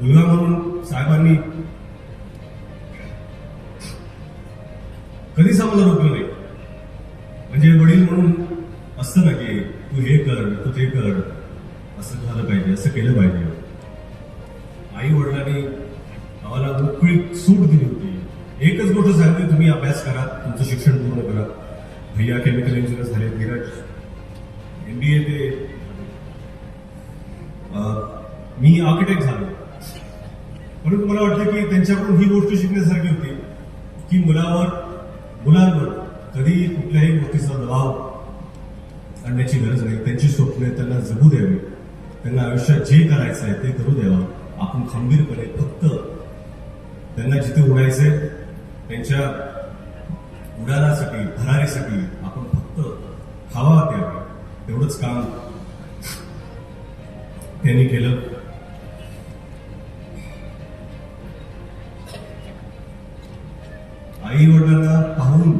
मुलगा म्हणून साहेबांनी कधीच आम्हाला रोखलं नाही. म्हणजे वडील म्हणून असतं ना की तू हे कर तू ते कर. असं झालं पाहिजे असं केलं पाहिजे. आई वडिलांनी आम्हाला मोकळी सूट दिली होती. एकच गोष्ट सांगते तुम्ही अभ्यास करा तुमचं शिक्षण पूर्ण करा. भैया केमिकल इंजिनियर झाले धीरज. एमबीए ते मी आर्किटेक्ट झालो. म्हणून मला वाटतं की त्यांच्याकडून ही गोष्ट शिकण्यासारखी होती की मुलावर मुलांवर कधी कुठल्याही गोष्टीचा दबाव आणण्याची गरज नाही. त्यांची स्वप्ने त्यांना जगू द्यावी. त्यांना आयुष्यात जे करायचं आहे ते करू द्यावं. आपण खंबीरपणे फक्त त्यांना जिथे उडायचंय त्यांच्या उडाणासाठी भरारीसाठी आपण फक्त खावा द्यावा तेवढंच काम त्यांनी केलं. आई वडिलांना पाहून